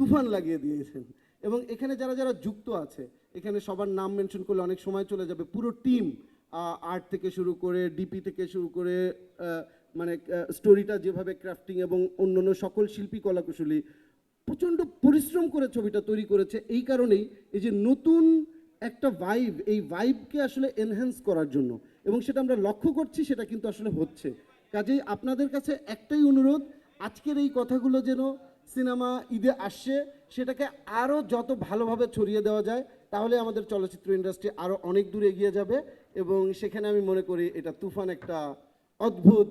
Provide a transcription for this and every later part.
তুফান লাগিয়ে দিয়েছেন। এবং এখানে যারা যারা যুক্ত আছে, এখানে সবার নাম মেনশন করলে অনেক সময় চলে যাবে। পুরো টিম আর্ট থেকে শুরু করে ডিপি থেকে শুরু করে মানে স্টোরিটা যেভাবে ক্রাফটিং এবং অন্যান্য সকল শিল্পী কলাকুশলী প্রচণ্ড পরিশ্রম করে ছবিটা তৈরি করেছে। এই কারণেই এই যে নতুন একটা ভাইব এই ভাইবকে আসলে এনহ্যান্স করার জন্য। এবং সেটা আমরা লক্ষ্য করছি, সেটা কিন্তু আসলে হচ্ছে। কাজেই আপনাদের কাছে একটাই অনুরোধ, আজকের এই কথাগুলো যেন সিনেমা ঈদে আসছে সেটাকে আরও যত ভালোভাবে ছড়িয়ে দেওয়া যায় তাহলে আমাদের চলচ্চিত্র ইন্ডাস্ট্রি আরও অনেক দূর এগিয়ে যাবে এবং সেখানে আমি মনে করি এটা তুফান একটা অদ্ভুত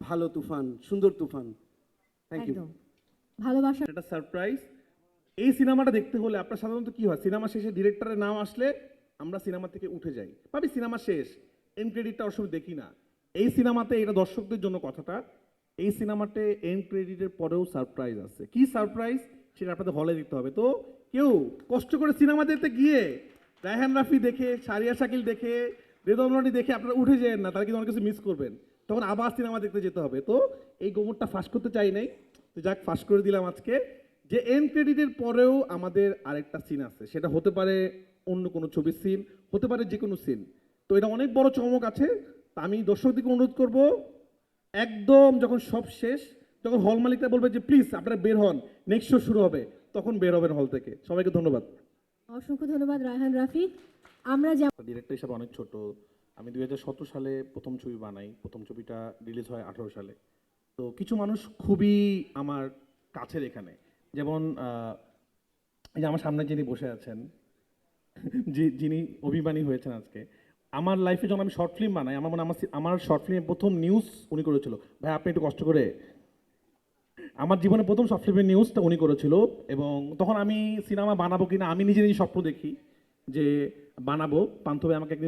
ভালো তুফান সুন্দর তুফান। থ্যাংক ইউ ভালোবাসা একটা সারপ্রাইজ এই সিনেমাটা দেখতে হলে আপনার সাধারণত কি হয়? সিনেমা শেষে ডিরেক্টরের নাম আসলে আমরা সিনেমা থেকে উঠে যাই। ভাবি সিনেমা শেষ এন্ড ক্রেডিটটা সময় দেখি না। এই সিনেমাতে এটা দর্শকদের জন্য কথাটা। এই সিনেমাতে এন্ড ক্রেডিটের পরেও সারপ্রাইজ আছে। কি সারপ্রাইজ সেটা আপনাদের হলে দেখতে হবে। তো কেউ কষ্ট করে সিনেমা দেখতে গিয়ে রায়হান রাফি দেখে, সারিয়া শাকিল দেখে বেদমরানি দেখে আপনারা উঠে যান না, তারা কিন্তু অনেক কিছু মিস করবেন। তখন আবার সিনেমা দেখতে যেতে হবে। তো এই গোমরটা ফাঁস করতে চাই নাই। তো যাক, ফাঁস করে দিলাম আজকে। যে এন ক্রেডিটের পরেও আমাদের আরেকটা সিন আছে। সেটা হতে পারে অন্য কোনো ছবির সিন হতে পারে যে কোনো সিন তো এটা অনেক বড় চমক আছে। তা আমি দর্শকদেরকে অনুরোধ করব একদম যখন সব শেষ যখন হল মালিকরা বলবে যে প্লিজ আপনারা বের হন নেক্সট শো শুরু হবে। তখন বের হবেন হল থেকে। সবাইকে ধন্যবাদ। অসংখ্য ধন্যবাদ রায়হান রাফি। আমরা ডিরেক্টর হিসাবে অনেক ছোট। আমি দু হাজার সতেরো সালে প্রথম ছবি বানাই। প্রথম ছবিটা রিলিজ হয় আঠারো সালে। তো কিছু মানুষ খুবই আমার কাছের এখানে। যেমন যে আমার সামনে যিনি বসে আছেন যে যিনি অভিমানী হয়েছেন আজকে আমার লাইফে যখন আমি শর্ট ফিল্ম বানাই, আমার মনে আমার আমার শর্ট ফিল্মের প্রথম নিউজ উনি করেছিল। ভাই, আপনি একটু কষ্ট করে। আমার জীবনে প্রথম শর্ট ফিল্মের নিউজটা উনি করেছিল এবং তখন আমি সিনেমা বানাবো কিনা, আমি নিজে নিজে স্বপ্ন দেখি যে বানাবো। পান্থবে আমাকে একদিন